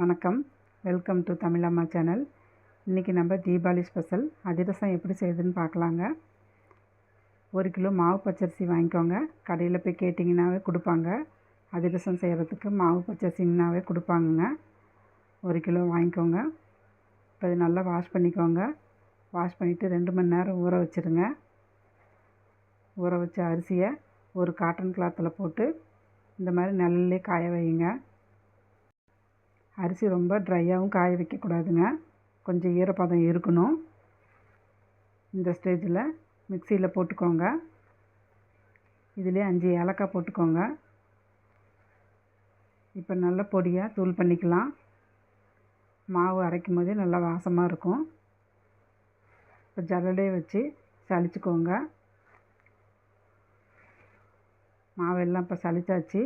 வணக்கம். Welcome to தமிழம்மா channel இன்றைக்கி நம்ம தீபாவளி ஸ்பெஷல் அதிரசம் எப்படி செய்யுதுன்னு பார்க்கலாங்க. ஒரு கிலோ மாவு பச்சரிசி வாங்கிக்கோங்க. கடையில் போய் கேட்டிங்கனாவே கொடுப்பாங்க. அதிரசம் செய்கிறதுக்கு மாவு பச்சரிசிங்கனாவே கொடுப்பாங்கங்க. ஒரு கிலோ வாங்கிக்கோங்க. இப்போ இது நல்லா வாஷ் பண்ணிக்கோங்க. வாஷ் பண்ணிவிட்டு ரெண்டு மணி நேரம் ஊற வச்சுருங்க. ஊற வச்ச அரிசியை ஒரு காட்டன் கிளாத்தில் போட்டு இந்த மாதிரி நல்லே காய வைங்க அரிசி ரொம்ப ட்ரையாகவும் காய வைக்கக்கூடாதுங்க. கொஞ்சம் ஈரப்பதம் இருக்கணும். இந்த ஸ்டேஜில் மிக்சியில் போட்டுக்கோங்க. இதிலே அஞ்சு ஏலக்காய் போட்டுக்கோங்க. இப்போ நல்ல பொடியாக தூள் பண்ணிக்கலாம். மாவு அரைக்கும் போதே நல்லா வாசமாக இருக்கும். இப்போ ஜல்லடே வச்சு சளிச்சுக்கோங்க. மாவெல்லாம் இப்போ சளிச்சாச்சு.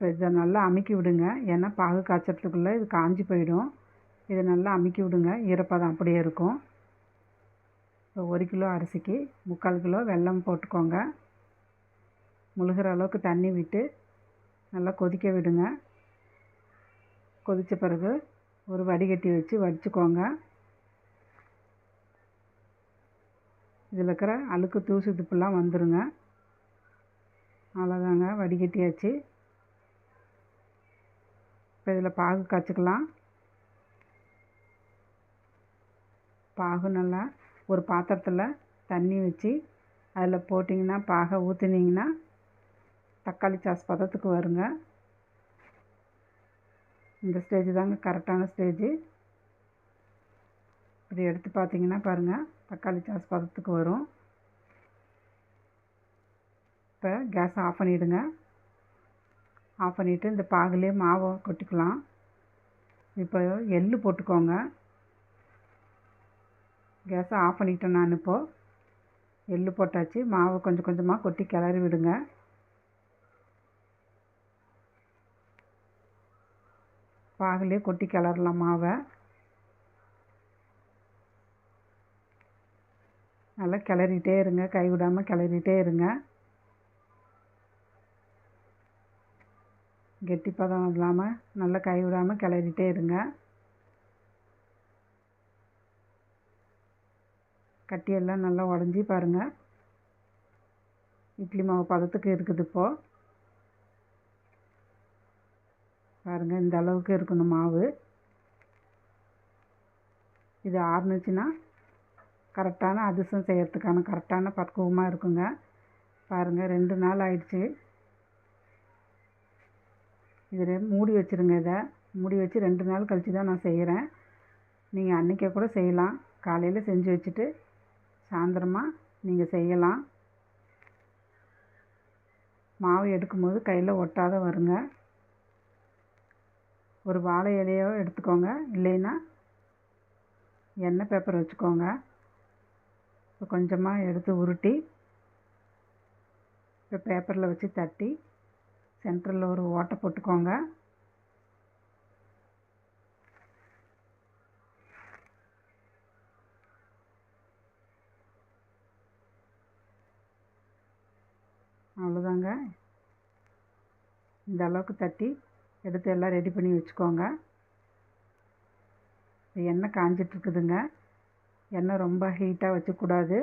இப்போ இதை நல்லா அமுக்கி விடுங்க. ஏன்னா பாகு காய்ச்சறதுக்குள்ளே இது காஞ்சி போயிடும். இதை நல்லா அமுக்கி விடுங்க. ஈரப்பதம் அப்படியே இருக்கும். இப்போ ஒரு கிலோ அரிசிக்கு முக்கால் கிலோ வெல்லம் போட்டுக்கோங்க. முழுகிற அளவுக்கு தண்ணி விட்டு நல்லா கொதிக்க விடுங்க. கொதித்த பிறகு ஒரு வடிகட்டி வச்சு வடிச்சுக்கோங்க. இதில் இருக்கிற அழுக்கு தூசு துப்புலாம் வந்துடுங்க அவ்வளோதாங்க வடிகட்டியாச்சு. இப்போ இதில் பாகு காய்ச்சிக்கலாம். பாகு நல்லா ஒரு பாத்திரத்தில் தண்ணி வச்சு அதில் போட்டிங்கன்னா பாகை ஊற்றுனீங்கன்னா தக்காளி சாஸ் பதத்துக்கு வருங்க. இந்த ஸ்டேஜ் தாங்க கரெக்டான ஸ்டேஜு. இப்படி எடுத்து பார்த்தீங்கன்னா பாருங்கள் தக்காளி சாஸ் பதத்துக்கு வரும். இப்போ கேஸ் ஆஃப் பண்ணிவிடுங்க ஆஃப் பண்ணிவிட்டு இந்த பாகுலேயே மாவை கொட்டிக்கலாம். இப்போ எள்ளு போட்டுக்கோங்க. கேஸை ஆஃப் பண்ணிட்டேன் நான் இப்போது எள்ளு போட்டாச்சு. மாவை கொஞ்சம் கொஞ்சமாக கொட்டி கிளறி விடுங்க. பாகுலேயே கொட்டி கிளறலாம் மாவை. நல்லா கிளறிட்டே இருங்க. கை விடாமல் கிளறிட்டே இருங்க. கெட்டி பதம் இல்லாமல் நல்லா கை விடாமல் கிளறிட்டே இருங்க. கட்டியெல்லாம் நல்லா உடஞ்சி பாருங்கள் இட்லி மாவு பதத்துக்கு இருக்குது இப்போது பாருங்கள் இந்த அளவுக்கு இருக்கணும் மாவு. இது ஆறுனுச்சுன்னா கரெக்டான அதிரசம் செய்கிறதுக்கான கரெக்டான பக்குவமாக இருக்குங்க. பாருங்கள் ரெண்டு நாள் ஆயிடுச்சு. இது மூடி வச்சுருங்க இதை. மூடி வச்சு ரெண்டு நாள் கழித்து தான் நான் செய்கிறேன் நீங்கள் அன்றைக்கே கூட செய்யலாம். காலையில் செஞ்சு வச்சுட்டு சாயந்தரமாக நீங்கள் செய்யலாம். மாவு எடுக்கும்போது கையில் ஒட்டாத வருங்க. ஒரு வாழை இலையோ எடுத்துக்கோங்க. இல்லைன்னா எண்ணெய் பேப்பர் வச்சுக்கோங்க. இப்போ கொஞ்சமாக எடுத்து உருட்டி இப்போ பேப்பரில் வச்சு தட்டி சென்டரில் ஒரு ஓட்டை போட்டுக்கோங்க. அவ்வளோதாங்க இந்த அளவுக்கு தட்டி எடுத்து எல்லாம் ரெடி பண்ணி வச்சுக்கோங்க. எண்ணெய் காஞ்சிட்ருக்குதுங்க எண்ணெய் ரொம்ப ஹீட்டாக வச்சக்கூடாது.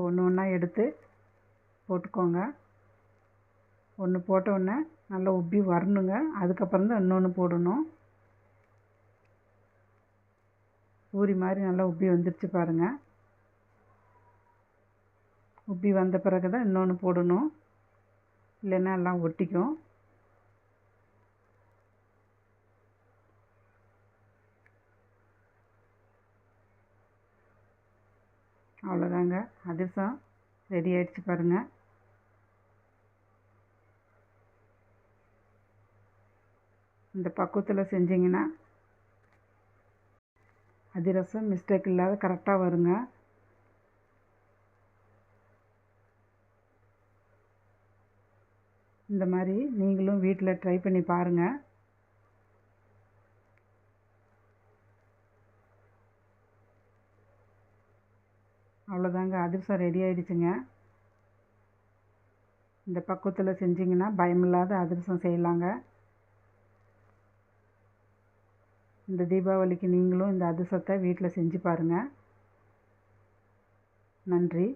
இப்போ ஒன்று ஒன்றா எடுத்து போட்டுக்கோங்க. ஒன்று போட்டவுடனே நல்லா உப்பி வரணுங்க. அதுக்கப்புறம் தான் இன்னொன்று போடணும். பூரி மாதிரி நல்லா உப்பி வந்துருச்சு பாருங்கள் உப்பி வந்த பிறகு தான் இன்னொன்று போடணும். இல்லைன்னா எல்லாம் ஒட்டிக்கும். அவ்வளோதாங்க. அதிரசம் ரெடி ஆகிடுச்சு பாருங்கள் இந்த பக்குவத்தில் செஞ்சிங்கன்னா அதிரசம் மிஸ்டேக் இல்லாத கரெக்டாக வருங்க. இந்த மாதிரி நீங்களும் வீட்டில் ட்ரை பண்ணி பாருங்கள் அவ்வளோதாங்க. அதிரசம் ரெடி ஆயிடுச்சுங்க. இந்த பக்குவத்தில் செஞ்சிங்கன்னா பயமில்லாத அதிரசம் செய்யலாங்க. இந்த தீபாவளிக்கு நீங்களும் இந்த அதிரசத்தை வீட்டில் செஞ்சு பாருங்கள் நன்றி.